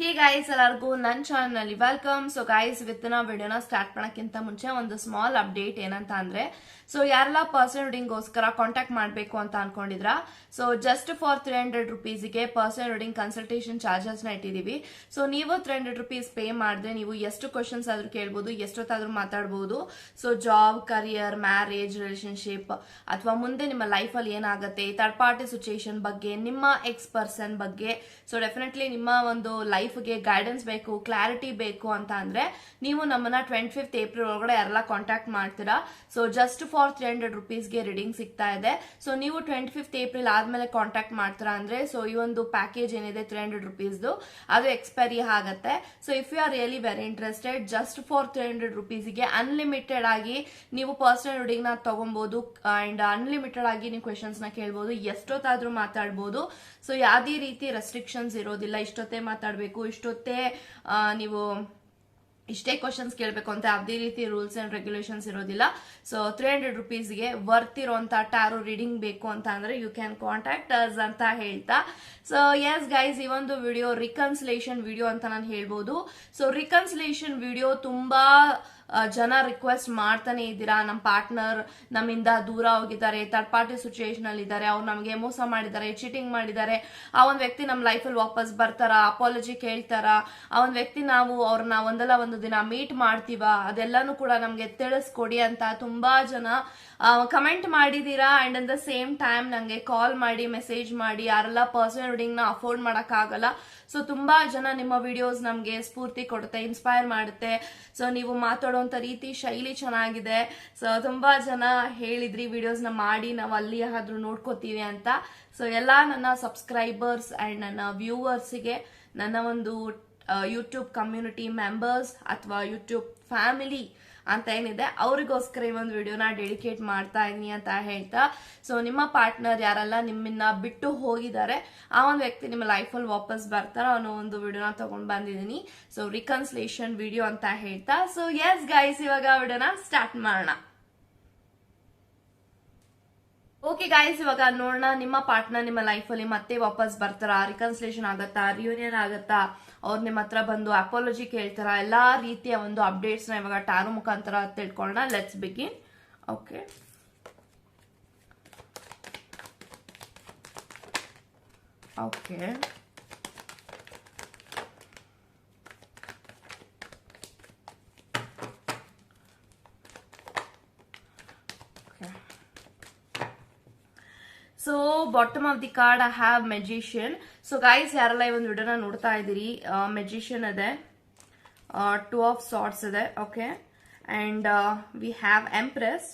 Hey guys ಎಲ್ಲರಿಗೂ ನನ್ನ ಚಾನಲ್ನಲ್ಲಿ ವೆಲ್ಕಮ್ ಸೊ ಗಾಯ್ಸ್ ನಾವು ವಿಡಿಯೋನ ಸ್ಟಾರ್ಟ್ ಮಾಡೋಕ್ಕಿಂತ ಮುಂಚೆ ಒಂದು ಸ್ಮಾಲ್ ಅಪ್ಡೇಟ್ ಏನಂತ ಅಂದರೆ ಸೊ ಯಾರೆಲ್ಲ ಪರ್ಸನ್ ರೀಡಿಂಗ್ಗೋಸ್ಕರ ಕಾಂಟ್ಯಾಕ್ಟ್ ಮಾಡಬೇಕು ಅಂತ ಅನ್ಕೊಂಡಿದ್ರ so just for three hundred ರುಪೀಸ್ಗೆ person reading consultation ಚಾರ್ಜಸ್ನ ಇಟ್ಟಿದ್ದೀವಿ ಸೊ ನೀವು ತ್ರೀ ಹಂಡ್ರೆಡ್ ರುಪೀಸ್ ಪೇ ಮಾಡಿದ್ರೆ ನೀವು ಎಷ್ಟು ಕ್ವಶನ್ಸ್ ಆದರೂ ಕೇಳ್ಬೋದು, ಎಷ್ಟೊತ್ತಾದರೂ ಮಾತಾಡ್ಬೋದು. So job career marriage relationship ಅಥವಾ ಮುಂದೆ ನಿಮ್ಮ ಲೈಫಲ್ಲಿ ಏನಾಗುತ್ತೆ ಥರ್ಡ್ ಪಾರ್ಟಿ ಸಿಚುಯೇಷನ್ ಬಗ್ಗೆ, ನಿಮ್ಮ ಎಕ್ಸ್ ಪರ್ಸನ್ ಬಗ್ಗೆ ಸೊ ಡೆಫಿನೆಟ್ಲಿ ನಿಮ್ಮ ಒಂದು ಲೈಫ್ಗೆ ಗೈಡೆನ್ಸ್ ಬೇಕು ಕ್ಲಾರಿಟಿ ಬೇಕು ಅಂತ ಅಂದ್ರೆ ನೀವು ನಮ್ಮನ್ನ ಟ್ವೆಂಟಿ ಫಿಫ್ತ್ ಏಪ್ರಿಲ್ ಒಳಗಡೆ ಯಾರೆಲ್ಲ ಕಾಂಟ್ಯಾಕ್ಟ್ ಮಾಡ್ತೀರಾ? So just for three hundred ರುಪೀಸ್ಗೆ reading ಸಿಗ್ತಾ ಇದೆ. ಸೊ ನೀವು ಟ್ವೆಂಟಿ ಫಿಫ್ತ್ ಏಪ್ರಿಲ್ ಆದ್ಮೇಲೆ ಕಾಂಟ್ಯಾಕ್ಟ್ ಮಾಡ್ತೀರಾ ಅಂದ್ರೆ ಸೊ ಈ ಒಂದು ಪ್ಯಾಕೇಜ್ ಏನಿದೆ ತ್ರೀ ಹಂಡ್ರೆಡ್ ರುಪೀಸ್ದು ಅದು ಎಕ್ಸ್ಪೈರಿ ಆಗುತ್ತೆ. So if you are really very interested just for three hundred ರುಪೀಸ್ಗೆ unlimited ಆಗಿ ನೀವು ಪರ್ಸನಲ್ ರೀಡಿಂಗ್ನ ತಗೊಬಹುದು ಅಂಡ್ ಅನ್ಲಿಮಿಟೆಡ್ ಆಗಿ ನೀವು ಕ್ವೆಶನ್ಸ್ನ ಕೇಳ್ಬೋದು, ಎಷ್ಟೊತ್ತಾದ್ರೂ ಮಾತಾಡ್ಬೋದು. ಸೊ ಯಾವುದೇ ರೀತಿ ರೆಸ್ಟ್ರಿಕ್ಷನ್ಸ್ ಇರೋದಿಲ್ಲ, ಇಷ್ಟೊತ್ತೇ ಮಾತಾಡಬೇಕು. ಇಷ್ಟೊತ್ತೇ ನೀವು ಇಷ್ಟೇ ಕ್ವಶನ್ಸ್ ಕೇಳಬೇಕು ಅಂತ ಅದೇ ರೀತಿ ರೂಲ್ಸ್ ಅಂಡ್ ರೆಗ್ಯುಲೇಷನ್ಸ್ ಇರೋದಿಲ್ಲ. ಸೊ ತ್ರೀ ಹಂಡ್ರೆಡ್ ರುಪೀಸ್ಗೆ ವರ್ತ್ ಇರೋಂಥ ಟ್ಯಾರೋ ರೀಡಿಂಗ್ ಬೇಕು ಅಂತ ಅಂದರೆ ಯು ಕ್ಯಾನ್ ಕಾಂಟ್ಯಾಕ್ಟ್ ಅಸ್ ಅಂತ ಹೇಳ್ತಾ. ಸೊ ಎಸ್ ಗೈಸ್ ಈ ಒಂದು ವಿಡಿಯೋ ರಿಕನ್ಸಿಲೇಷನ್ ವಿಡಿಯೋ ಅಂತ ನಾನು ಹೇಳ್ಬೋದು. ಸೊ ರಿಕನ್ಸಿಲೇಷನ್ ವಿಡಿಯೋ ತುಂಬಾ ಜನ ರಿಕ್ವೆಸ್ಟ್ ಮಾಡ್ತಾನೆ ಇದ್ದೀರಾ? ನಮ್ಮ ಪಾರ್ಟ್ನರ್ ನಮ್ಮಿಂದ ದೂರ ಹೋಗಿದ್ದಾರೆ ಥರ್ಡ್ ಪಾರ್ಟಿ ಸಿಚುಯೇಷನ್ ಅಲ್ಲಿ ಇದ್ದಾರೆ, ಅವ್ರು ನಮಗೆ ಮೋಸ ಮಾಡಿದ್ದಾರೆ ಚೀಟಿಂಗ್ ಮಾಡಿದ್ದಾರೆ. ಆ ಒಂದು ವ್ಯಕ್ತಿ ನಮ್ಮ ಲೈಫಲ್ಲಿ ವಾಪಸ್ ಬರ್ತಾರ? ಅಪಾಲಜಿ ಕೇಳ್ತಾರ? ಆ ಒಂದು ವ್ಯಕ್ತಿ ನಾವು ಅವ್ರನ್ನ ಒಂದಲ್ಲ ಒಂದು ದಿನ ಮೀಟ್ ಮಾಡ್ತೀವ? ಅದೆಲ್ಲಾನು ಕೂಡ ನಮಗೆ ತಿಳಿಸ್ಕೊಡಿ ಅಂತ ತುಂಬಾ ಜನ ಕಮೆಂಟ್ ಮಾಡಿದೀರಾ? And at the same time ನಂಗೆ ಕಾಲ್ ಮಾಡಿ ಮೆಸೇಜ್ ಮಾಡಿ, ಯಾರೆಲ್ಲ ಪರ್ಸನಲ್ ರೀಡಿಂಗ್ನ ಅಫೋರ್ಡ್ ಆಗಲ್ಲ ಸೊ ತುಂಬಾ ಜನ ನಿಮ್ಮ ವಿಡಿಯೋಸ್ ನಮ್ಗೆ ಸ್ಫೂರ್ತಿ ಕೊಡುತ್ತೆ ಇನ್ಸ್ಪೈರ್ ಮಾಡುತ್ತೆ. ಸೊ ನೀವು ಮಾತಾಡುವಂತ ರೀತಿ ಶೈಲಿ ಚೆನ್ನಾಗಿದೆ. ಸೊ ತುಂಬಾ ಜನ ಹೇಳಿದ್ರಿ ವಿಡಿಯೋಸ್ನ ಮಾಡಿ ನಾವು ಅಲ್ಲಿ ಆದ್ರೂ ನೋಡ್ಕೋತೀವಿ ಅಂತ. ಸೊ ಎಲ್ಲಾ ನನ್ನ ಸಬ್ಸ್ಕ್ರೈಬರ್ಸ್ ಅಂಡ್ ನನ್ನ ವ್ಯೂವರ್ಸ್ಗೆ ನನ್ನ ಒಂದು ಯೂಟ್ಯೂಬ್ ಕಮ್ಯುನಿಟಿ ಮೆಂಬರ್ಸ್ ಅಥವಾ ಯೂಟ್ಯೂಬ್ ಫ್ಯಾಮಿಲಿ ಅಂತ ಏನಿದೆ, ಅವರಿಗೋಸ್ಕರ ಈ ಒಂದು ವಿಡಿಯೋನ ಡೆಡಿಕೇಟ್ ಮಾಡ್ತಾ ಇದೀನಿ ಅಂತ ಹೇಳ್ತಾ. ಸೊ ನಿಮ್ಮ ಪಾರ್ಟ್ನರ್ ಯಾರೆಲ್ಲ, ನಿಮ್ಮನ್ನ ಬಿಟ್ಟು ಹೋಗಿದ್ದಾರೆ. ಆ ಒಂದು ವ್ಯಕ್ತಿ ನಿಮ್ಮ ಲೈಫಲ್ಲಿ ವಾಪಸ್ ಬರ್ತಾರ ಅನ್ನೋ ಒಂದು ವಿಡಿಯೋನ ತಗೊಂಡ್ ಬಂದಿದ್ದೀನಿ. ಸೊ ರಿಕನ್ಸ್ಲೇಷನ್ ವಿಡಿಯೋ ಅಂತ ಹೇಳ್ತಾ. ಸೊ ಎಸ್ ಗೈಸ್ ಇವಾಗ ವಿಡಿಯೋನ ಸ್ಟಾರ್ಟ್ ಮಾಡೋಣ. ಓಕೆ ಗಾಯ್ಸ್ ಇವಾಗ ನೋಡೋಣ ನಿಮ್ಮ ಪಾರ್ಟ್ನರ್ ನಿಮ್ಮ ಲೈಫಲ್ಲಿ ಮತ್ತೆ ವಾಪಸ್ ಬರ್ತಾರಾ? ರಿಕನ್ಸಿಲೇಷನ್ ಆಗತ್ತಾ? ರಿಯೂನಿಯನ್ ಆಗತ್ತಾ? ಅವ್ರು ನಿಮ್ಮ ಹತ್ರ ಬಂದು ಅಪಾಲಜಿ ಕೇಳ್ತಾರ? ಎಲ್ಲ ರೀತಿಯ ಒಂದು ಅಪ್ಡೇಟ್ಸ್ನ ಇವಾಗ ಟಾರು ಮುಖಾಂತರ ತಿಳ್ಕೊಳ್ಳೋಣ. Let's begin okay okay so bottom of the card I have magician so guys ಯಾರೆಲ್ಲ ಈ ಒಂದು ವಿಡಿಯೋನ ನೋಡ್ತಾ ಇದ್ದೀರಿ ಮೆಜಿಷಿಯನ್ ಇದೆ ಟೂ ಆಫ್ ಸಾರ್ಟ್ಸ್ ಇದೆ okay and we have empress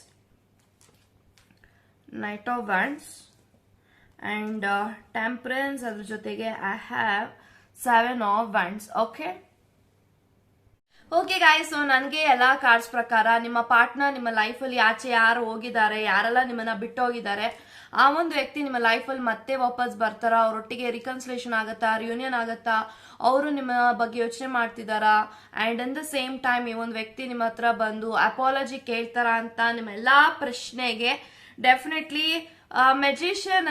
knight of wands and temperance ಅದ್ರ ಜೊತೆಗೆ I have seven of wands okay okay guys so ನನಗೆ ಎಲ್ಲಾ ಕಾರ್ಡ್ಸ್ ಪ್ರಕಾರ ನಿಮ್ಮ ಪಾರ್ಟ್ನರ್ ನಿಮ್ಮ ಲೈಫಲ್ಲಿ ಆಚೆ ಯಾರು ಹೋಗಿದ್ದಾರೆ, ಯಾರೆಲ್ಲ ನಿಮ್ಮನ್ನ ಬಿಟ್ಟು ಹೋಗಿದ್ದಾರೆ ಆ ಒಂದು ವ್ಯಕ್ತಿ ನಿಮ್ಮ ಲೈಫಲ್ಲಿ ಮತ್ತೆ ವಾಪಸ್ ಬರ್ತಾರಾ, ಅವರೊಟ್ಟಿಗೆ ರಿಕನ್ಸಲೇಷನ್ ಆಗುತ್ತಾ ರಿಯೂನಿಯನ್ ಆಗುತ್ತಾ, ಅವರು ನಿಮ್ಮ ಬಗ್ಗೆ ಯೋಚನೆ ಮಾಡ್ತಿದ್ದಾರಾ? And on the same time ಈ ಒಂದು ವ್ಯಕ್ತಿ ನಿಮ್ಮ ಹತ್ರ ಬಂದು ಅಪಾಲಜಿ ಕೇಳ್ತಾರಾ ಅಂತ ನಿಮ್ಮ ಪ್ರಶ್ನೆಗೆ ಡೆಫಿನೆಟ್ಲಿ ಮೆಜಿಷಿಯನ್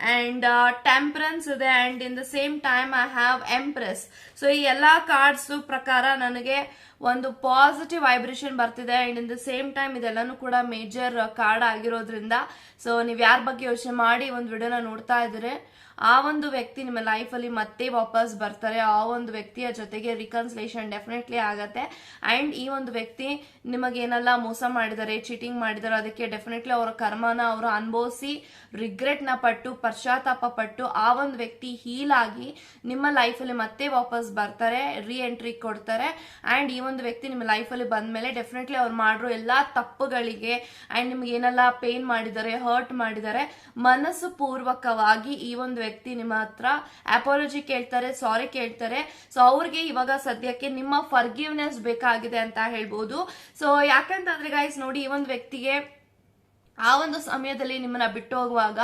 ಅಂಡ್ ಟೆಂಪ್ರೆನ್ಸ್ ಇದೆ. And in the same time I have empress so ಈ ಎಲ್ಲ ಕಾರ್ಡ್ಸ್ ಪ್ರಕಾರ ನನಗೆ ಒಂದು ಪಾಸಿಟಿವ್ ವೈಬ್ರೇಷನ್ ಬರ್ತಿದೆ. And in the same time ಇದೆಲ್ಲನೂ ಕೂಡ ಮೇಜರ್ ಕಾರ್ಡ್ ಆಗಿರೋದ್ರಿಂದ. ಸೊ ನೀವು ಯಾರ ಬಗ್ಗೆ ಯೋಚನೆ ಮಾಡಿ ಒಂದು ವಿಡಿಯೋನ ನೋಡ್ತಾ ಇದ್ರೆ. ಆ ಒಂದು ವ್ಯಕ್ತಿ ನಿಮ್ಮ ಲೈಫಲ್ಲಿ ಮತ್ತೆ ವಾಪಸ್ ಬರ್ತಾರೆ, ಆ ಒಂದು ವ್ಯಕ್ತಿಯ ಜೊತೆಗೆ ರಿಕನ್ಸಲೇಷನ್ ಡೆಫಿನೆಟ್ಲಿ ಆಗತ್ತೆ. ಅಂಡ್ ಈ ಒಂದು ವ್ಯಕ್ತಿ ನಿಮಗೇನೆಲ್ಲ ಮೋಸ ಮಾಡಿದ್ದಾರೆ ಚೀಟಿಂಗ್ ಮಾಡಿದ್ದಾರೆ, ಅದಕ್ಕೆ ಡೆಫಿನೆಟ್ಲಿ ಅವರ ಕರ್ಮನ ಅವರು ಅನುಭವಿಸಿ ರಿಗ್ರೆಟ್ನ ಪಟ್ಟು, ಪಶ್ಚಾತ್ತಾಪ ಪಟ್ಟು ಆ ಒಂದು ವ್ಯಕ್ತಿ ಹೀಲ್ ಆಗಿ ನಿಮ್ಮ ಲೈಫಲ್ಲಿ ಮತ್ತೆ ವಾಪಸ್ ಬರ್ತಾರೆ ರೀ ಎಂಟ್ರಿ ಕೊಡ್ತಾರೆ. ಅಂಡ್ ಈ ಒಂದು ವ್ಯಕ್ತಿ ನಿಮ್ಮ ಲೈಫಲ್ಲಿ ಬಂದ್ಮೇಲೆ ಡೆಫಿನೆಟ್ಲಿ ಅವ್ರು ಮಾಡಿರೋ ಎಲ್ಲಾ ತಪ್ಪುಗಳಿಗೆ ಅಂಡ್ ನಿಮ್ಗೆ ಏನೆಲ್ಲ ಪೇನ್ ಮಾಡಿದ್ದಾರೆ ಹರ್ಟ್ ಮಾಡಿದ್ದಾರೆ, ಮನಸ್ಸು ಪೂರ್ವಕವಾಗಿ ಈ ಒಂದು ವ್ಯಕ್ತಿ ನಿಮ್ಮ ಹತ್ರ ಅಪಾಲಜಿ ಕೇಳ್ತಾರೆ ಸಾರಿ ಕೇಳ್ತಾರೆ. ಸೊ ಅವ್ರಿಗೆ ಇವಾಗ ಸದ್ಯಕ್ಕೆ ನಿಮ್ಮ ಫರ್ಗಿವ್ನೆಸ್ ಬೇಕಾಗಿದೆ ಅಂತ ಹೇಳ್ಬೋದು. ಸೊ ಯಾಕಂತಂದ್ರೆ ಗೈಸ್ ನೋಡಿ, ಈ ಒಂದು ವ್ಯಕ್ತಿಗೆ ಆ ಒಂದು ಸಮಯದಲ್ಲಿ ನಿಮ್ಮನ್ನ ಬಿಟ್ಟು ಹೋಗುವಾಗ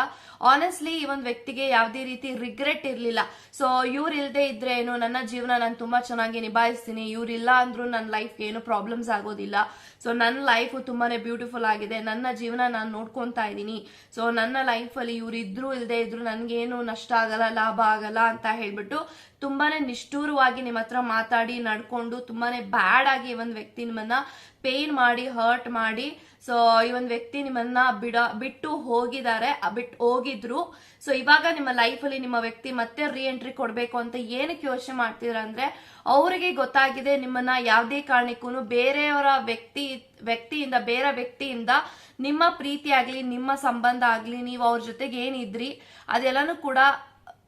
ಆನೆಸ್ಟ್ಲಿ ಈ ಒಂದು ವ್ಯಕ್ತಿಗೆ ಯಾವುದೇ ರೀತಿ ರಿಗ್ರೆಟ್ ಇರಲಿಲ್ಲ. ಸೊ ಇವ್ರು ಇಲ್ಲದೆ ಇದ್ರೆ ಏನು, ನನ್ನ ಜೀವನ ನಾನು ತುಂಬಾ ಚೆನ್ನಾಗಿ ನಿಭಾಯಿಸ್ತೀನಿ ಇವ್ರು ಇಲ್ಲ ಅಂದ್ರು ನನ್ನ ಲೈಫ್ ಏನು ಪ್ರಾಬ್ಲಮ್ಸ್ ಆಗೋದಿಲ್ಲ. ಸೊ ನನ್ನ ಲೈಫ್ ತುಂಬಾನೇ ಬ್ಯೂಟಿಫುಲ್ ಆಗಿದೆ, ನನ್ನ ಜೀವನ ನಾನು ನೋಡ್ಕೊತಾ ಇದ್ದೀನಿ. ಸೊ ನನ್ನ ಲೈಫಲ್ಲಿ ಇವ್ರು ಇದ್ರು ಇಲ್ಲದೆ ಇದ್ರು ನನಗೇನು ನಷ್ಟ ಆಗಲ್ಲ, ಲಾಭ ಆಗಲ್ಲ ಅಂತ ಹೇಳ್ಬಿಟ್ಟು ತುಂಬಾನೇ ನಿಷ್ಠೂರವಾಗಿ ನಿಮ್ಮ ಹತ್ರ ಮಾತಾಡಿ, ನಡ್ಕೊಂಡು ತುಂಬಾನೇ ಬ್ಯಾಡ್ ಆಗಿ ಒಂದು ವ್ಯಕ್ತಿ ನಿಮ್ಮನ್ನ ಪೇನ್ ಮಾಡಿ ಹರ್ಟ್ ಮಾಡಿ ಸೊ ಈ ಒಂದು ವ್ಯಕ್ತಿ ನಿಮ್ಮನ್ನ ಬಿಡ, ಬಿಟ್ಟು ಹೋಗಿದ್ದಾರೆ ಬಿಟ್ಟು ಹೋಗಿದ್ರು. ಸೊ ಇವಾಗ ನಿಮ್ಮ ಲೈಫಲ್ಲಿ ನಿಮ್ಮ ವ್ಯಕ್ತಿ ಮತ್ತೆ ರಿ ಎಂಟ್ರಿ ಕೊಡಬೇಕು ಅಂತ ಏನಕ್ಕೆ ಯೋಚನೆ ಮಾಡ್ತೀರಾ ಅಂದ್ರೆ, ಅವರಿಗೆ ಗೊತ್ತಾಗಿದೆ ನಿಮ್ಮನ್ನ ಯಾವುದೇ ಕಾರಣಕ್ಕೂ ಬೇರೆಯವರ ವ್ಯಕ್ತಿ, ವ್ಯಕ್ತಿಯಿಂದ, ಬೇರೆ ವ್ಯಕ್ತಿಯಿಂದ ನಿಮ್ಮ ಪ್ರೀತಿ ಆಗ್ಲಿ, ನಿಮ್ಮ ಸಂಬಂಧ ಆಗ್ಲಿ, ನೀವು ಅವ್ರ ಜೊತೆಗೆ ಏನಿದ್ರಿ, ಅದೆಲ್ಲನೂ ಕೂಡ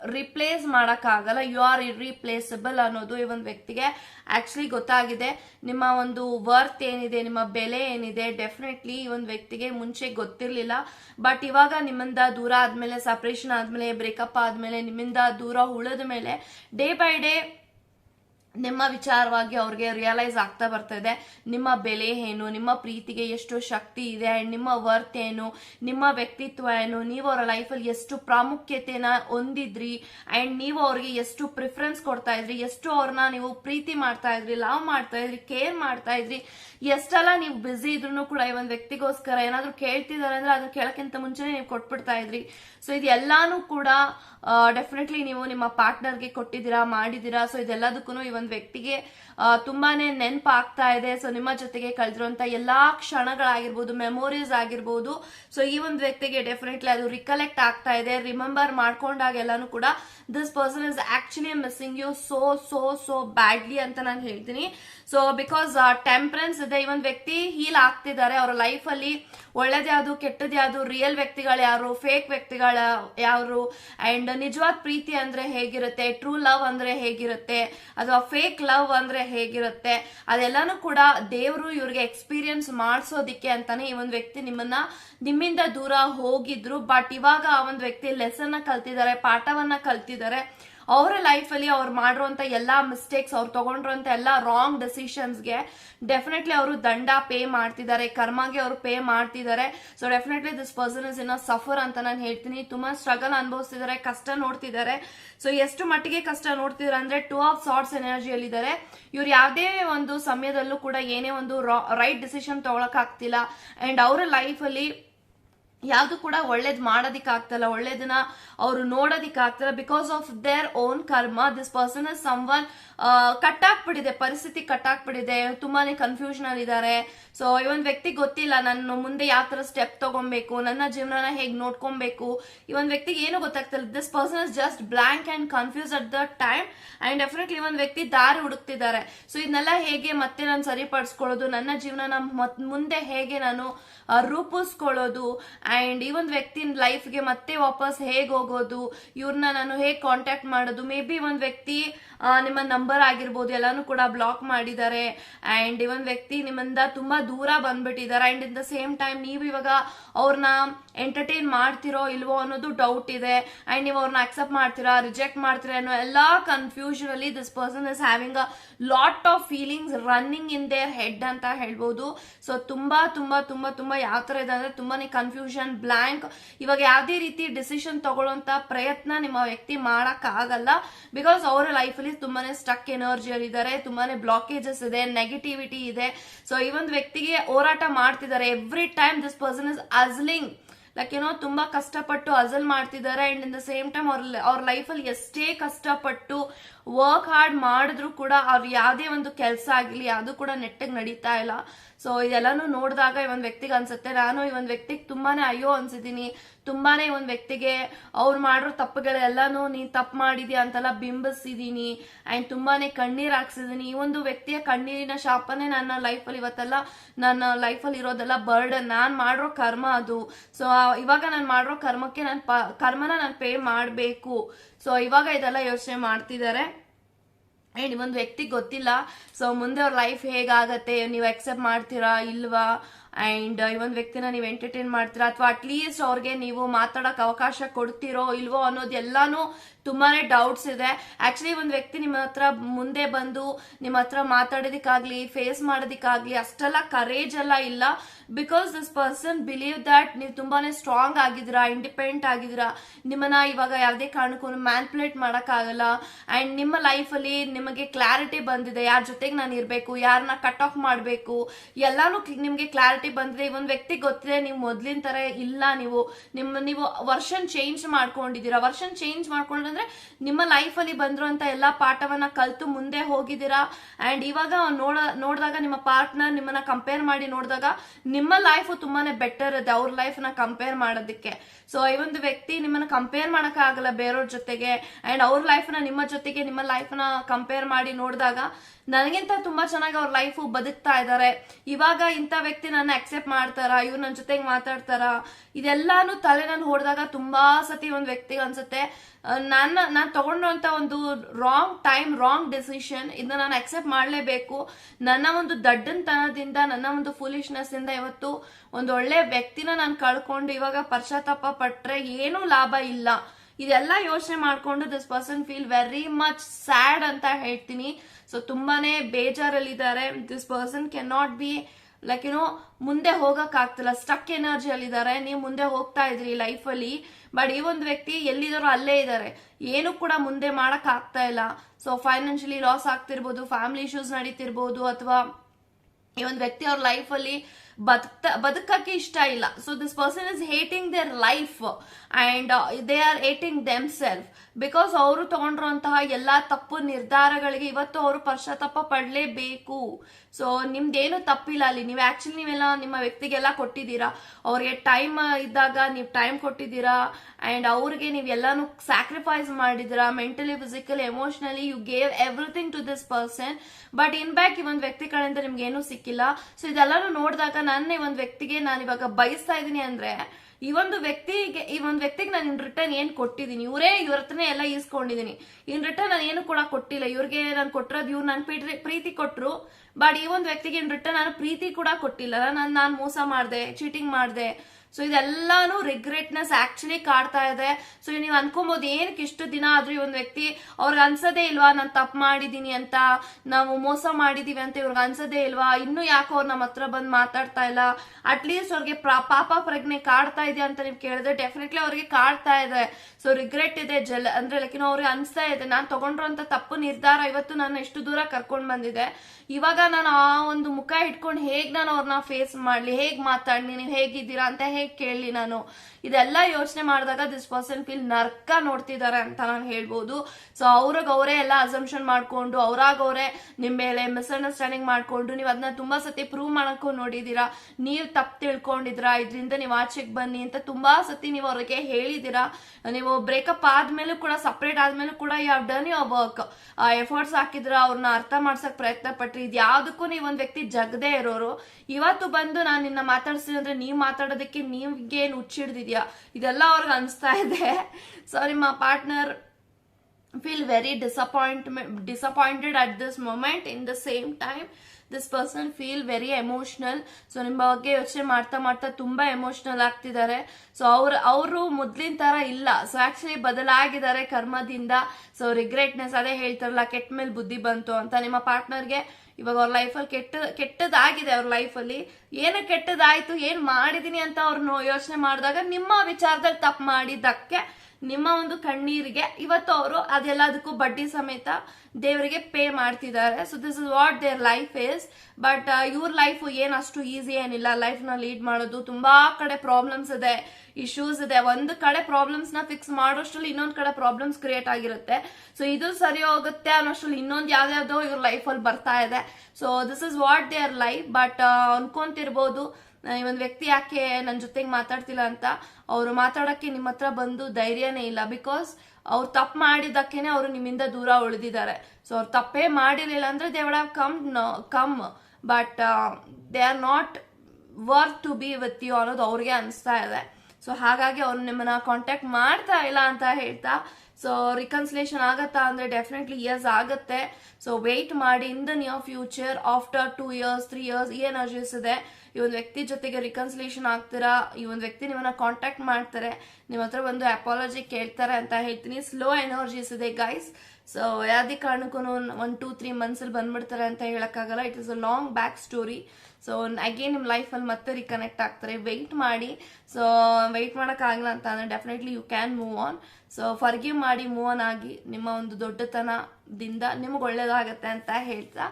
ರಿಪ್ಲೇಸ್ ಮಾಡೋಕ್ಕಾಗಲ್ಲ. ಯು ಆರ್ ಇರ್ರಿಪ್ಲೇಸಬಲ್ ಅನ್ನೋದು ಈ ಒಂದು ವ್ಯಕ್ತಿಗೆ ಆ್ಯಕ್ಚುಲಿ ಗೊತ್ತಾಗಿದೆ. ನಿಮ್ಮ ಒಂದು ವರ್ತ್ ಏನಿದೆ, ನಿಮ್ಮ ಬೆಲೆ ಏನಿದೆ ಡೆಫಿನೆಟ್ಲಿ ಈ ಒಂದು ವ್ಯಕ್ತಿಗೆ ಮುಂಚೆ ಗೊತ್ತಿರಲಿಲ್ಲ. ಬಟ್ ಇವಾಗ ನಿಮ್ಮಿಂದ ದೂರ ಆದಮೇಲೆ ಸಪ್ರೇಷನ್ ಆದಮೇಲೆ ಬ್ರೇಕಪ್ ಆದಮೇಲೆ, ನಿಮ್ಮಿಂದ ದೂರ ಉಳಿದ ಮೇಲೆ ಡೇ ಬೈ ಡೇ ನಿಮ್ಮ ವಿಚಾರವಾಗಿ ಅವ್ರಿಗೆ ರಿಯಲೈಸ್ ಆಗ್ತಾ ಬರ್ತಾ ಇದೆ. ನಿಮ್ಮ ಬೆಲೆ ಏನು, ನಿಮ್ಮ ಪ್ರೀತಿಗೆ ಎಷ್ಟು ಶಕ್ತಿ ಇದೆ ಅಂಡ್ ನಿಮ್ಮ ವರ್ತ್ ಏನು, ನಿಮ್ಮ ವ್ಯಕ್ತಿತ್ವ ಏನು, ನೀವು ಅವರ ಲೈಫಲ್ಲಿ ಎಷ್ಟು ಪ್ರಾಮುಖ್ಯತೆನ ಹೊಂದಿದ್ರಿ ಆ್ಯಂಡ್ ನೀವು ಅವ್ರಿಗೆ ಎಷ್ಟು ಪ್ರಿಫರೆನ್ಸ್ ಕೊಡ್ತಾ ಇದ್ರಿ, ಎಷ್ಟು ಅವ್ರನ್ನ ನೀವು ಪ್ರೀತಿ ಮಾಡ್ತಾ ಇದ್ರಿ ಲವ್ ಮಾಡ್ತಾ ಇದ್ರಿ ಕೇರ್ ಮಾಡ್ತಾ ಇದ್ರಿ ಎಷ್ಟೆಲ್ಲ ನೀವು ಬ್ಯುಸಿ ಇದ್ರು ಕೂಡ ಈ ಒಂದು ವ್ಯಕ್ತಿಗೋಸ್ಕರ ಏನಾದ್ರು ಕೇಳ್ತಿದಾರೆ ಅಂದ್ರೆ ಅದನ್ನ ಕೇಳಕ್ಕಿಂತ ಮುಂಚೆನೆ ನೀವು ಕೊಟ್ಬಿಡ್ತಾ ಇದ್ರಿ. ಸೊ ಇದೆಲ್ಲಾನು ಕೂಡ ಡೆಫಿನೆಟ್ಲಿ ನೀವು ನಿಮ್ಮ ಪಾರ್ಟ್ನರ್ಗೆ ಕೊಟ್ಟಿದ್ದೀರಾ, ಮಾಡಿದ್ದೀರಾ ಸೊ ಇದೆಲ್ಲದಕ್ಕೂ ಈ ಒಂದು ವ್ಯಕ್ತಿಗೆ ತುಂಬಾನೇ ನೆನಪಾಗ್ತಾ ಇದೆ. ಸೊ ನಿಮ್ಮ ಜೊತೆಗೆ ಕಳೆದಿರುವಂತ ಎಲ್ಲಾ ಕ್ಷಣಗಳಾಗಿರ್ಬೋದು ಮೆಮೊರೀಸ್ ಆಗಿರ್ಬೋದು ಸೊ ಈ ಒಂದು ವ್ಯಕ್ತಿಗೆ ಡೆಫಿನೆಟ್ಲಿ ಅದು ರಿಕಲೆಕ್ಟ್ ಆಗ್ತಾ ಇದೆ. ರಿಮೆಂಬರ್ ಮಾಡ್ಕೊಂಡಾಗ ಎಲ್ಲಾನು ಕೂಡ this person is actually missing you so so so badly ಅಂತ ನಾನು ಹೇಳ್ತೀನಿ. ಸೊ ಬಿಕಾಸ್ ಟೆಂಪರೆನ್ಸ್ ಇದೆ ಈ ಒಂದು ವ್ಯಕ್ತಿ ಹೀಲ್ ಆಗ್ತಿದ್ದಾರೆ. ಅವರ ಲೈಫ್ ಅಲ್ಲಿ ಒಳ್ಳೇದ್ಯಾವ್ದು ಕೆಟ್ಟದ್ಯಾವ್ದು ಕೆಟ್ಟದ್ ಯಾವ್ದು ರಿಯಲ್ ವ್ಯಕ್ತಿಗಳು ಯಾರು ಫೇಕ್ ವ್ಯಕ್ತಿಗಳ ಯಾರು ಅಂಡ್ ನಿಜವಾದ ಪ್ರೀತಿ ಅಂದ್ರೆ ಹೇಗಿರುತ್ತೆ ಟ್ರೂ ಲವ್ ಅಂದ್ರೆ ಹೇಗಿರುತ್ತೆ, ಅಥವಾ ಫೇಕ್ ಲವ್ ಅಂದ್ರೆ ಹೇಗಿರುತ್ತೆ, ಅದೆಲ್ಲಾನು ಕೂಡ ದೇವರು ಇವ್ರಿಗೆ ಎಕ್ಸ್ಪೀರಿಯನ್ಸ್ ಮಾಡಿಸೋದಿಕ್ಕೆ ಅಂತಾನೆ ಈ ಒಂದು ವ್ಯಕ್ತಿ ನಿಮ್ಮನ್ನ ನಿಮ್ಮಿಂದ ದೂರ ಹೋಗಿದ್ರು. ಬಟ್ ಇವಾಗ ಆ ಒಂದು ವ್ಯಕ್ತಿ ಲೆಸನ್ನ ಕಲ್ತಿದ್ದಾರೆ, ಪಾಠವನ್ನ ಕಲ್ತಿದ್ದಾರೆ. ಅವರ ಲೈಫಲ್ಲಿ ಅವ್ರು ಮಾಡಿರುವಂತ ಎಲ್ಲಾ ಮಿಸ್ಟೇಕ್ಸ್ ಅವ್ರು ತಗೊಂಡಿರುವಂತ ಎಲ್ಲ ರಾಂಗ್ ಡೆಸಿಷನ್ಸ್ಗೆ ಡೆಫಿನೆಟ್ಲಿ ಅವರು ದಂಡ ಪೇ ಮಾಡ್ತಿದ್ದಾರೆ, ಕರ್ಮಾಗೆ ಅವರು ಪೇ ಮಾಡ್ತಿದ್ದಾರೆ. So definitely this person is in suffer ಅಂತ ನಾನು ಹೇಳ್ತೀನಿ. ತುಂಬಾ ಸ್ಟ್ರಗಲ್ ಅನುಭವಿಸ್ತಿದ್ದಾರೆ, ಕಷ್ಟ ನೋಡ್ತಿದ್ದಾರೆ. ಸೊ ಎಷ್ಟು ಮಟ್ಟಿಗೆ ಕಷ್ಟ ನೋಡ್ತಿದ್ದಾರೆ ಅಂದ್ರೆ ಟೂ ಆಫ್ ಸಾರ್ಟ್ಸ್ ಎನರ್ಜಿಯಲ್ಲಿ ಇದ್ದಾರೆ ಇವ್ರು ಯಾವುದೇ ಒಂದು ಸಮಯದಲ್ಲೂ ಕೂಡ ಏನೇ ಒಂದು ರೈಟ್ ಡಿಸಿಷನ್ ತಗೊಳಕ್ ಆಗ್ತಿಲ್ಲ. ಅಂಡ್ ಅವರ ಲೈಫಲ್ಲಿ ಯಾವುದು ಕೂಡ ಒಳ್ಳೇದು ಮಾಡೋದಿಕ್ಕೆ ಆಗ್ತಲ್ಲ ಒಳ್ಳೇದನ್ನ ಅವರು ನೋಡೋದಿಕ್ಕೆ ಆಗ್ತಲ್ಲ because of their own karma this person is someone ಕಟ್ಟಾಕ್ಬಿಟ್ಟಿದೆ ಪರಿಸ್ಥಿತಿ ಕಟ್ಟಾಕ್ಬಿಟ್ಟಿದೆ ತುಂಬಾನೇ ಕನ್ಫ್ಯೂಷನ್ ಅಲ್ಲಿ ಇದ್ದಾರೆ. ಸೊ ಈ ಒಂದು ವ್ಯಕ್ತಿ ಗೊತ್ತಿಲ್ಲ, ನಾನು ಮುಂದೆ ಯಾವ ತರ ಸ್ಟೆಪ್ ತಗೊಬೇಕು, ನನ್ನ ಜೀವನನ ಹೇಗೆ ನೋಡ್ಕೊಬೇಕು. ಈ ಒಂದು ವ್ಯಕ್ತಿಗೆ ಏನು ಗೊತ್ತಾಗ್ತಿಲ್ಲ. This person is just blank and confuse at the time and definitely ಒಂದು ವ್ಯಕ್ತಿ ದಾರಿ ಹುಡುಕ್ತಿದ್ದಾರೆ. ಸೊ ಇದನ್ನೆಲ್ಲ ಹೇಗೆ ಮತ್ತೆ ನಾನು ಸರಿಪಡಿಸ್ಕೊಳ್ಳೋದು, ನನ್ನ ಜೀವನನ ಮತ್- ಮುಂದೆ ಹೇಗೆ ನಾನು ರೂಪಿಸ್ಕೊಳ್ಳೋದು ಅಂಡ್ ಈ ಒಂದು ವ್ಯಕ್ತಿನ ಲೈಫ್ಗೆ ಮತ್ತೆ ವಾಪಸ್ ಹೇಗೆ ಹೋಗೋದು ಇವ್ರನ್ನ ನಾನು ಹೇಗೆ ಕಾಂಟ್ಯಾಕ್ಟ್ ಮಾಡೋದು ಮೇ ಬಿ ಒಂದು ವ್ಯಕ್ತಿ ನಿಮ್ಮ ನಂಬರ್ ಆಗಿರ್ಬೋದು, ಎಲ್ಲನೂ ಕೂಡ ಬ್ಲಾಕ್ ಮಾಡಿದ್ದಾರೆ. ಆ್ಯಂಡ್ ಈ ಒಂದು ವ್ಯಕ್ತಿ ನಿಮ್ಮಿಂದ ತುಂಬ ದೂರ ಬಂದ್ಬಿಟ್ಟಿದ್ದಾರೆ. And in the same time ನೀವು ಇವಾಗ ಅವ್ರನ್ನ ಎಂಟರ್ಟೈನ್ ಮಾಡ್ತಿರೋ ಇಲ್ವೋ ಅನ್ನೋದು ಡೌಟ್ ಇದೆ. ಆ್ಯಂಡ್ ನೀವು ಅವ್ರನ್ನ ಅಕ್ಸೆಪ್ಟ್ ಮಾಡ್ತೀರಾ ರಿಜೆಕ್ಟ್ ಮಾಡ್ತೀರಾ ಅನ್ನೋ ಎಲ್ಲ ಕನ್ಫ್ಯೂಷನ್ ಅಲ್ಲಿ this person is having a lot of feelings running in their head ಅಂತ ಹೇಳ್ಬೋದು. ಸೊ ತುಂಬ ತುಂಬ ತುಂಬ ತುಂಬ ಯಾವ ಥರ ಇದೆ ಅಂದ್ರೆ ತುಂಬಾನೇ ಕನ್ಫ್ಯೂಷನ್ ಬ್ಲಾಂಕ್ ಇವಾಗ ಯಾವುದೇ ರೀತಿ ಡಿಸಿಷನ್ ತಗೊಳ್ಳೋಂಥ ಪ್ರಯತ್ನ ನಿಮ್ಮ ವ್ಯಕ್ತಿ ಮಾಡೋಕ್ಕಾಗಲ್ಲ ಬಿಕಾಸ್ ಅವರ ಲೈಫಲ್ಲಿ ತುಂಬಾನೇ ಸ್ಟಕ್ ಎನರ್ಜಿಯಲ್ಲಿದ್ದಾರೆ ತುಂಬಾನೇ ಬ್ಲಾಕೇಜಸ್ ಇದೆ ನೆಗೆಟಿವಿಟಿ ಇದೆ. ಸೊ ಈ ಒಂದು ವ್ಯಕ್ತಿಗೆ ಹೋರಾಟ ಮಾಡ್ತಿದ್ದಾರೆ. Every time this person is hustling like ಏನೋ ತುಂಬಾ ಕಷ್ಟಪಟ್ಟು ಅಜಲ್ ಮಾಡ್ತಿದ್ದಾರೆ. And in the same time ಅವ್ರ ಅವ್ರ ಲೈಫಲ್ಲಿ ಎಷ್ಟೇ ಕಷ್ಟಪಟ್ಟು ವರ್ಕ್ ಹಾರ್ಡ್ ಮಾಡಿದ್ರು ಕೂಡ ಅವ್ರ ಯಾವುದೇ ಒಂದು ಕೆಲಸ ಆಗಲಿ, ಅದು ಕೂಡ ನೆಟ್ಟಗೆ ನಡೀತಾ ಇಲ್ಲ. ಸೊ ಇದೆಲ್ಲಾನು ನೋಡಿದಾಗ ಈ ಒಂದು ವ್ಯಕ್ತಿಗೆ ಅನ್ಸುತ್ತೆ. ನಾನು ಈ ಒಂದು ವ್ಯಕ್ತಿಗೆ ತುಂಬಾನೇ ಅಯ್ಯೋ ಅನ್ಸಿದ್ದೀನಿ. ತುಂಬಾನೇ ಈ ಒಂದು ವ್ಯಕ್ತಿಗೆ ಅವ್ರು ಮಾಡಿರೋ ತಪ್ಪುಗಳೆಲ್ಲಾನು ನೀನ್ ತಪ್ಪು ಮಾಡಿದ್ಯಾ ಅಂತೆಲ್ಲ ಬಿಂಬಿಸಿದೀನಿ. ಅಂಡ್ ತುಂಬಾನೇ ಕಣ್ಣೀರು ಹಾಕ್ಸಿದೀನಿ. ಈ ಒಂದು ವ್ಯಕ್ತಿಯ ಕಣ್ಣೀರಿನ ಶಾಪನೇ ನನ್ನ ಲೈಫಲ್ಲಿ ಇವತ್ತೆಲ್ಲ ನನ್ನ ಲೈಫಲ್ಲಿ ಇರೋದೆಲ್ಲ ಬರ್ಡನ್. ನಾನು ಮಾಡಿರೋ ಕರ್ಮ ಅದು. ಸೊ ಇವಾಗ ನಾನು ಮಾಡಿರೋ ಕರ್ಮಕ್ಕೆ ನಾನು ಕರ್ಮನ ನಾನು ಪೇ ಮಾಡಬೇಕು. ಸೊ ಇವಾಗ ಇದೆಲ್ಲ ಯೋಚನೆ ಮಾಡ್ತಿದ್ದಾರೆ. ಅಂಡ್ ಒಂದು ವ್ಯಕ್ತಿಗೆ ಗೊತ್ತಿಲ್ಲ. ಸೊ ಮುಂದೆ ಅವ್ರ ಲೈಫ್ ಹೇಗಾಗತ್ತೆ, ನೀವು ಅಕ್ಸೆಪ್ಟ್ ಮಾಡ್ತೀರಾ ಇಲ್ವಾ? ಅಂಡ್ ಈ ಒಂದು ವ್ಯಕ್ತಿನ ನೀವು ಎಂಟರ್ಟೈನ್ ಮಾಡ್ತೀರಾ? ಅಥವಾ ಅಟ್ಲೀಸ್ಟ್ ಅವ್ರಿಗೆ ನೀವು ಮಾತಾಡೋಕೆ ಅವಕಾಶ ಕೊಡ್ತೀರೋ ಇಲ್ವೋ ಅನ್ನೋದೆಲ್ಲಾನು ತುಂಬಾನೇ ಡೌಟ್ಸ್ ಇದೆ. ಆಕ್ಚುಲಿ ಒಂದು ವ್ಯಕ್ತಿ ನಿಮ್ಮ ಹತ್ರ ಮುಂದೆ ಬಂದು, ನಿಮ್ಮ ಹತ್ರ ಮಾತಾಡೋದಕ್ಕಾಗ್ಲಿ ಫೇಸ್ ಮಾಡೋದಕ್ಕಾಗ್ಲಿ, ಅಷ್ಟೆಲ್ಲ ಕರೇಜ್ ಎಲ್ಲ ಇಲ್ಲ. Because this person believe that ನೀವು ತುಂಬಾನೇ ಸ್ಟ್ರಾಂಗ್ ಆಗಿದ್ದೀರಾ ಇಂಡಿಪೆಂಡೆಂಟ್ ಆಗಿದ್ದೀರಾ. ನಿಮ್ಮನ್ನ ಇವಾಗ ಯಾವುದೇ ಕಾರಣಕ್ಕೂ ಮ್ಯಾನ್ಪುಲೇಟ್ ಮಾಡೋಕ್ಕಾಗಲ್ಲ. ಆ್ಯಂಡ್ ನಿಮ್ಮ ಲೈಫಲ್ಲಿ ನಿಮಗೆ ಕ್ಲಾರಿಟಿ ಬಂದಿದೆ. ಯಾರ ಜೊತೆಗೆ ನಾನು ಇರಬೇಕು ಯಾರನ್ನ ಕಟ್ ಆಫ್ ಮಾಡಬೇಕು. ಎಲ್ಲಾನು ನಿಮ್ಗೆ ಕ್ಲಾರಿಟಿ ಬಂದಿದೆ. ಈ ಒಂದು ವ್ಯಕ್ತಿ ಗೊತ್ತಿದೆ, ನೀವು ಮೊದಲಿನ ಥರ ಇಲ್ಲ ನೀವು. ನಿಮ್ಮ, ನೀವು ವರ್ಷನ್ ಚೇಂಜ್ ಮಾಡ್ಕೊಂಡಿದ್ದೀರಾ. ವರ್ಷನ್ ಚೇಂಜ್ ಮಾಡ್ಕೊಂಡ್ರೆ ನಿಮ್ಮ ಲೈಫಲ್ಲಿ ಬಂದಿರುವಂತ ಎಲ್ಲಾ ಪಾಠವನ್ನ ಕಲ್ತು ಮುಂದೆ ಹೋಗಿದ್ದೀರಾ? ಅಂಡ್ ಇವಾಗ ನೋಡ ನೋಡಿದಾಗ ನಿಮ್ಮ ಪಾರ್ಟ್ನರ್ ನಿಮ್ಮನ್ನ ಕಂಪೇರ್ ಮಾಡಿ ನೋಡಿದಾಗ ನಿಮ್ಮ ಲೈಫ್ ತುಂಬಾನೇ ಬೆಟರ್ ಇದೆ ಅವ್ರ ಲೈಫ್ನ ಕಂಪೇರ್ ಮಾಡೋದಕ್ಕೆ. ಸೊ ಈ ಒಂದು ವ್ಯಕ್ತಿ ನಿಮ್ಮನ್ನ ಕಂಪೇರ್ ಆಗಲ್ಲ ಬೇರೆಯವ್ರ ಜೊತೆಗೆ. ಅಂಡ್ ಅವ್ರ ಲೈಫ್ನ ನಿಮ್ಮ ಜೊತೆಗೆ ನಿಮ್ಮ ಲೈಫ್ನ ಕಂಪೇರ್ ಮಾಡಿ ನೋಡಿದಾಗ ನನಗಿಂತ ತುಂಬಾ ಚೆನ್ನಾಗಿ ಅವ್ರ ಲೈಫ್ ಬದುಕ್ತಾ ಇದ್ದಾರೆ. ಇವಾಗ ಇಂಥ ವ್ಯಕ್ತಿ ನನ್ನ ಅಕ್ಸೆಪ್ಟ್ ಮಾಡ್ತಾರ? ಇವ್ರು ನನ್ನ ಜೊತೆಗೆ ಮಾತಾಡ್ತಾರ? ಇದೆಲ್ಲಾನು ತಲೆ ನಾನು ಹೊಡೆದಾಗ ತುಂಬಾ ಸತಿ ಒಂದು ವ್ಯಕ್ತಿಗೆ ಅನ್ಸುತ್ತೆ. ಆ, ನನ್ನ, ನಾನು ತಗೊಂಡಂತ ಒಂದು ರಾಂಗ್ ಟೈಮ್ ರಾಂಗ್ ಡೆಸಿಷನ್ ಇದನ್ನ ನಾನು ಅಕ್ಸೆಪ್ಟ್ ಮಾಡಲೇಬೇಕು. ನನ್ನ ಒಂದು ದಡ್ಡನ್ತನದಿಂದ ನನ್ನ ಒಂದು ಫುಲಿಶ್ನೆಸ್ ಇಂದ ಇವತ್ತು ಒಂದು ಒಳ್ಳೆ ವ್ಯಕ್ತಿನ ನಾನು ಕಳ್ಕೊಂಡು ಇವಾಗ ಪಶ್ಚಾತ್ತಾಪ ಪಟ್ರೆ ಏನೂ ಲಾಭ ಇಲ್ಲ. ಇದೆಲ್ಲ ಯೋಚನೆ ಮಾಡಿಕೊಂಡು this person feel very much sad ಅಂತ ಹೇಳ್ತೀನಿ. ಸೊ ತುಂಬಾನೇ ಬೇಜಾರಲ್ಲಿದ್ದಾರೆ. This person can not be like ಏನೋ ಮುಂದೆ ಹೋಗಕ್ ಆಗ್ತಿಲ್ಲ ಸ್ಟಕ್ ಎನರ್ಜಿಯಲ್ಲಿದ್ದಾರೆ ನೀವು ಮುಂದೆ ಹೋಗ್ತಾ ಇದ್ರಿ ಲೈಫಲ್ಲಿ ಬಟ್ ಈ ಒಂದು ವ್ಯಕ್ತಿ ಎಲ್ಲಿದ್ರು ಅಲ್ಲೇ ಇದ್ದಾರೆ. ಏನು ಕೂಡ ಮುಂದೆ ಮಾಡಕ್ ಆಗ್ತಾ ಇಲ್ಲ. ಸೊ ಫೈನಾನ್ಷಿಯಲಿ ಲಾಸ್ ಆಗ್ತಿರ್ಬೋದು ಫ್ಯಾಮಿಲಿ ಇಶ್ಯೂಸ್ ನಡೀತಿರ್ಬೋದು, ಅಥವಾ ಈ ಒಂದು ವ್ಯಕ್ತಿ ಅವ್ರ ಲೈಫ್ ಅಲ್ಲಿ ಬದುಕ್ತ, ಬದುಕಕ್ಕೆ ಇಷ್ಟ ಇಲ್ಲ. So this person is hating their life and they are hating themselves because ಅವರು ತಗೊಂಡಿರುವಂತಹ ಎಲ್ಲಾ ತಪ್ಪು ನಿರ್ಧಾರಗಳಿಗೆ ಇವತ್ತು ಅವರು ಪಶ್ಚಾತ್ತಾಪ ಪಡಲೇಬೇಕು. ಸೊ ನಿಮ್ದೇನು ತಪ್ಪಿಲ್ಲ ಅಲ್ಲಿ. ನೀವು ಆಕ್ಚುಲಿ ನೀವೆಲ್ಲ ನಿಮ್ಮ ವ್ಯಕ್ತಿಗೆಲ್ಲ ಕೊಟ್ಟಿದ್ದೀರಾ. ಅವ್ರಿಗೆ ಟೈಮ್ ಇದ್ದಾಗ ನೀವು ಟೈಮ್ ಕೊಟ್ಟಿದ್ದೀರಾ. ಅಂಡ್ ಅವ್ರಿಗೆ ನೀವು ಎಲ್ಲಾನು ಸ್ಯಾಕ್ರಿಫೈಸ್ ಮಾಡಿದ್ದೀರಾ. Mentally physically emotionally you gave everything to this person but in back ಈ ಒಂದು ವ್ಯಕ್ತಿ ಕಡೆಯಿಂದ ನಿಮ್ಗೆ ಏನೂ ಸಿಕ್ಕಿಲ್ಲ. ಸೊ ಇದೆಲ್ಲಾನು ನೋಡಿದಾಗ ನನ್ನ ಈ ಒಂದು ವ್ಯಕ್ತಿಗೆ ನಾನು ಇವಾಗ ಬಯಸ್ತಾ ಇದ್ದೀನಿ ಅಂದ್ರೆ, ಈ ಒಂದು ವ್ಯಕ್ತಿಗೆ, ಈ ಒಂದು ವ್ಯಕ್ತಿಗೆ ನಾನು ಇನ್ ರಿಟರ್ನ್ ಏನ್ ಕೊಟ್ಟಿದ್ದೀನಿ? ಇವರೇ ಇವ್ರ ಹತ್ರನೇ ಎಲ್ಲ ಈಸ್ಕೊಂಡಿದ್ದೀನಿ. ಇನ್ ರಿಟರ್ನ್ ನಾನು ಏನು ಕೂಡ ಕೊಟ್ಟಿಲ್ಲ. ಇವ್ರಿಗೆ ನಾನು ಕೊಟ್ಟಿರೋದು ಇವ್ರು ನಾನು ಪ್ರೀತಿ ಕೊಟ್ರು. ಬಟ್ ಈ ಒಂದು ವ್ಯಕ್ತಿಗೆ ಇನ್ ರಿಟರ್ನ್ ನಾನು ಪ್ರೀತಿ ಕೂಡ ಕೊಟ್ಟಿಲ್ಲ. ನಾನು ನಾನು ಮೋಸ ಮಾಡಿದೆ ಚೀಟಿಂಗ್ ಮಾಡಿದೆ. ಸೊ ಇದೆಲ್ಲಾನು ರಿಗ್ರೆಟ್ನೆಸ್ ಆಕ್ಚುಲಿ ಕಾಡ್ತಾ ಇದೆ. ಸೊ ನೀವು ಅನ್ಕೊಬಹುದು ಏನಕ್ಕೆ ಇಷ್ಟು ದಿನ ಆದ್ರೂ ಈ ಒಂದು ವ್ಯಕ್ತಿ ಅವ್ರಿಗೆ ಅನ್ಸದೇ ಇಲ್ವಾ, ನಾನು ತಪ್ಪು ಮಾಡಿದ್ದೀನಿ ಅಂತ, ನಾವು ಮೋಸ ಮಾಡಿದೀವಿ ಅಂತ ಇವ್ರಿಗೆ ಅನ್ಸದೇ ಇಲ್ವಾ? ಇನ್ನು ಯಾಕೋ ಅವ್ರು ನಮ್ಮ ಹತ್ರ ಬಂದು ಮಾತಾಡ್ತಾ ಇಲ್ಲ. ಅಟ್ಲೀಸ್ಟ್ ಅವ್ರಿಗೆ ಪಾಪ ಪ್ರಜ್ಞೆ ಕಾಡ್ತಾ ಇದೆ ಅಂತ ನೀವು ಕೇಳಿದ್ರೆ ಡೆಫಿನೆಟ್ಲಿ ಅವ್ರಿಗೆ ಕಾಡ್ತಾ ಇದೆ. ಸೊ ರಿಗ್ರೆಟ್ ಇದೆ, ಜಲ್, ಅಂದ್ರೆ ಲೈಕ್ ಅವ್ರಿಗೆ ಅನ್ಸ್ತಾ ಇದೆ. ನಾನು ತಗೊಂಡ್ರಂತ ತಪ್ಪು ನಿರ್ಧಾರ ಇವತ್ತು ನಾನು ಎಷ್ಟು ದೂರ ಕರ್ಕೊಂಡ್ ಬಂದಿದೆ. ಇವಾಗ ನಾನು ಆ ಒಂದು ಮುಖ ಇಟ್ಕೊಂಡು ಹೇಗೆ ನಾನು ಅವ್ರನ್ನ ಫೇಸ್ ಮಾಡಲಿ, ಹೇಗೆ ಮಾತಾಡ್ಲಿ, ನೀವು ಹೇಗಿದ್ದೀರಾ ಅಂತ ಹೇಗೆ ಕೇಳಲಿ ನಾನು? ಇದೆಲ್ಲ ಯೋಚನೆ ಮಾಡಿದಾಗ ದಿಸ್ ಪರ್ಸನ್ ಫೀಲ್ ನರ್ಕ ನೋಡ್ತಿದ್ದಾರೆ ಅಂತ ನಾನು ಹೇಳ್ಬೋದು. ಸೊ ಅವ್ರಿಗೆ ಅವರೇ ಎಲ್ಲ ಅಸಂಪ್ಷನ್ ಮಾಡ್ಕೊಂಡು, ಅವ್ರಾಗ ಅವರೇ ನಿಮ್ ಮೇಲೆ ಮಿಸ್ಅಂಡರ್ಸ್ಟ್ಯಾಂಡಿಂಗ್ ಮಾಡ್ಕೊಂಡು, ನೀವು ಅದನ್ನ ತುಂಬಾ ಸತಿ ಪ್ರೂವ್ ಮಾಡೋಕ್ಕೂ ನೋಡಿದ್ದೀರಾ? ನೀವು ತಪ್ಪು ತಿಳ್ಕೊಂಡಿದ್ರಾ ಇದರಿಂದ ನೀವು ಆಚೆಗೆ ಬನ್ನಿ ಅಂತ ತುಂಬಾ ಸತಿ ನೀವು ಅವ್ರಿಗೆ ಹೇಳಿದ್ದೀರಾ? ನೀವು ಬ್ರೇಕಪ್ ಆದ್ಮೇಲೂ ಕೂಡ ಸಪ್ರೇಟ್ ಆದ್ಮೇಲೂ ಕೂಡ you done your work efforts ಹಾಕಿದ್ರ ಅವ್ರನ್ನ ಅರ್ಥ ಮಾಡ್ಸಕ್ ಪ್ರಯತ್ನ ಪಟ್ರಿ ಇದು ಯಾವ್ದಕ್ಕೂ ನೀವು ಒಂದ್ ವ್ಯಕ್ತಿ ಜಗದೇ ಇರೋರು, ಇವತ್ತು ಬಂದು ನಾನು ನಿನ್ನ ಮಾತಾಡ್ತೀನಿ ಅಂದ್ರೆ ನೀವ್ ಮಾತಾಡೋದಕ್ಕೆ ನೀವ್ಗೇನ್ ಹುಚ್ಚಿಡ್ದಿದ್ಯಾ ಇದೆಲ್ಲ ಅವ್ರಿಗೆ ಅನಿಸ್ತಾ ಇದೆ. ಸೊ ನಿಮ್ಮ partner feel very disappointment disappointed at this moment in the same time this person feel very emotional so ನಿಮ್ಮ ಬಗ್ಗೆ ಯೋಚನೆ ಮಾಡ್ತಾ ಮಾಡ್ತಾ ತುಂಬಾ ಎಮೋಷನಲ್ ಆಗ್ತಿದ್ದಾರೆ. ಸೊ ಅವ್ರ, ಅವರು ಮೊದ್ಲಿನ ತರ ಇಲ್ಲ. ಸೊ ಆಕ್ಚುಲಿ ಬದಲಾಗಿದ್ದಾರೆ ಕರ್ಮದಿಂದ. ಸೊ ರಿಗ್ರೆಟ್ನೆಸ್ ಅದೇ ಹೇಳ್ತಾರಲ್ಲ, ಕೆಟ್ಟ ಮೇಲೆ ಬುದ್ಧಿ ಬಂತು ಅಂತ. ನಿಮ್ಮ ಪಾರ್ಟ್ನರ್ಗೆ ಇವಾಗ ಅವ್ರ ಲೈಫಲ್ಲಿ ಕೆಟ್ಟ, ಕೆಟ್ಟದಾಗಿದೆ ಅವ್ರ ಲೈಫಲ್ಲಿ ಏನು ಕೆಟ್ಟದಾಯ್ತು, ಏನು ಮಾಡಿದ್ದೀನಿ ಅಂತ ಅವ್ರನ್ನ ಯೋಚನೆ ಮಾಡಿದಾಗ ನಿಮ್ಮ ವಿಚಾರದಲ್ಲಿ ತಪ್ಪು ಮಾಡಿದ್ದಕ್ಕೆ ನಿಮ್ಮ ಒಂದು ಕಣ್ಣೀರಿಗೆ ಇವತ್ತು ಅವರು ಅದೆಲ್ಲದಕ್ಕೂ ಬಡ್ಡಿ ಸಮೇತ ದೇವರಿಗೆ ಪೇ ಮಾಡ್ತಿದ್ದಾರೆ. So this is what their life is but ಇವ್ರ ಲೈಫ್ ಏನು ಅಷ್ಟು ಈಸಿ ಏನಿಲ್ಲ. ಲೈಫ್ನ ಲೀಡ್ ಮಾಡೋದು ತುಂಬಾ ಕಡೆ ಪ್ರಾಬ್ಲಮ್ಸ್ ಇದೆ ಇಶ್ಯೂಸ್ ಇದೆ. ಒಂದು ಕಡೆ ಪ್ರಾಬ್ಲಮ್ಸ್ನ ಫಿಕ್ಸ್ ಮಾಡೋಷ್ಟ್ರಲ್ಲಿ ಇನ್ನೊಂದು ಕಡೆ ಪ್ರಾಬ್ಲಮ್ಸ್ ಕ್ರಿಯೇಟ್ ಆಗಿರುತ್ತೆ. ಸೊ ಇದು ಸರಿ ಹೋಗುತ್ತೆ ಅನ್ನೋಷ್ಟ್ರಲ್ಲಿ ಇನ್ನೊಂದು ಯಾವ್ದಾವ್ದೋ ಇವ್ರ ಲೈಫಲ್ಲಿ ಬರ್ತಾ ಇದೆ. So this is what their life but ಅನ್ಕೊಂತಿರ್ಬೋದು ಈ ಒಂದು ವ್ಯಕ್ತಿ ಯಾಕೆ ನನ್ನ ಜೊತೆಗೆ ಮಾತಾಡ್ತಿಲ್ಲ ಅಂತ, ಅವರು ಮಾತಾಡೋಕ್ಕೆ ನಿಮ್ಮ ಹತ್ರ ಬಂದು ಧೈರ್ಯನೇ ಇಲ್ಲ ಬಿಕಾಸ್ ಅವ್ರು ತಪ್ಪು ಮಾಡಿದ್ದಕ್ಕೇನೆ ಅವರು ನಿಮ್ಮಿಂದ ದೂರ ಉಳಿದಿದ್ದಾರೆ. ಸೊ ಅವ್ರು ತಪ್ಪೇ ಮಾಡಿರಲಿಲ್ಲ ಅಂದರೆ they would have come come but they are not work to be with you ಅನ್ನೋದು ಅವ್ರಿಗೆ ಅನಿಸ್ತಾ ಇದೆ. ಸೊ ಹಾಗಾಗಿ ಅವ್ರು ನಿಮ್ಮನ್ನ ಕಾಂಟ್ಯಾಕ್ಟ್ ಮಾಡ್ತಾ ಇಲ್ಲ ಅಂತ ಹೇಳ್ತಾ ಸೊ ರಿಕನ್ಸಿಲೇಷನ್ ಆಗತ್ತಾ ಅಂದ್ರೆ ಡೆಫಿನೆಟ್ಲಿ ಇಯರ್ಸ್ ಆಗತ್ತೆ. ಸೊ ವೆಯ್ಟ್ ಮಾಡಿ in the near future after two years three years ಈ ಎನರ್ಜೀಸ್ ಇದೆ? ಈ ಒಂದು ವ್ಯಕ್ತಿ ಜೊತೆಗೆ ರಿಕನ್ಸಿಲೇಷನ್ ಆಗ್ತೀರಾ? ಈ ಒಂದು ವ್ಯಕ್ತಿ ನಿಮ್ಮನ್ನ ಕಾಂಟ್ಯಾಕ್ಟ್ ಮಾಡ್ತಾರೆ. ನಿಮ್ಮ ಹತ್ರ ಒಂದು ಅಪಾಲಜಿ ಕೇಳ್ತಾರೆ ಅಂತ ಹೇಳ್ತೀನಿ. ಸ್ಲೋ ಎನರ್ಜೀಸ್ ಇದೆ ಗೈಸ್ ಸೊ ಯಾವುದೇ ಕಾರಣಕ್ಕೂ ಒನ್ ಟೂ ತ್ರೀ ಮಂತ್ಸಲ್ಲಿ ಬಂದ್ಬಿಡ್ತಾರೆ ಅಂತ ಹೇಳಕ್ಕಾಗಲ್ಲ. It is a long back story so again ನಿಮ್ಮ ಲೈಫಲ್ಲಿ ಮತ್ತೆ ರಿಕನೆಕ್ಟ್ ಆಗ್ತಾರೆ. ವೆಯ್ಟ್ ಮಾಡಿ. ಸೊ ವೆಯ್ಟ್ ಮಾಡೋಕ್ಕಾಗಲ್ಲ ಅಂತ ಅಂದರೆ definitely you can move on so forgive ಮಾಡಿ ಮೂವ್ ಆನ್ ಆಗಿ ನಿಮ್ಮ ಒಂದು ದೊಡ್ಡತನದಿಂದ ನಿಮ್ಗೆ ಒಳ್ಳೇದಾಗತ್ತೆ ಅಂತ ಹೇಳ್ತಾ.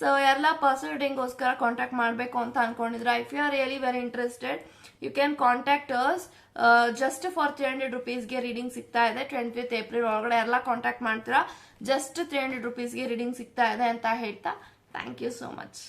ಸೊ ಎಲ್ಲ ಪರ್ಸನಲ್ ಡೇಗೋಸ್ಕರ ಕಾಂಟ್ಯಾಕ್ಟ್ ಮಾಡಬೇಕು ಅಂತ ಅನ್ಕೊಂಡಿದ್ರೆ if you are really very interested you can contact us just for three hundred ರುಪೀಸ್ಗೆ reading ಸಿಗ್ತಾ ಇದೆ. ಟ್ವೆಂಟಿ ಏಪ್ರಿಲ್ ಒಳಗಡೆ ಎಲ್ಲ ಕಾಂಟ್ಯಾಕ್ಟ್ ಮಾಡ್ತೀರಾ ಜಸ್ಟ್ ತ್ರೀ ಹಂಡ್ರೆಡ್ ರುಪೀಸ್ಗೆ ರೀಡಿಂಗ್ ಸಿಗ್ತಾ ಇದೆ ಅಂತ ಹೇಳ್ತಾ. Thank you so much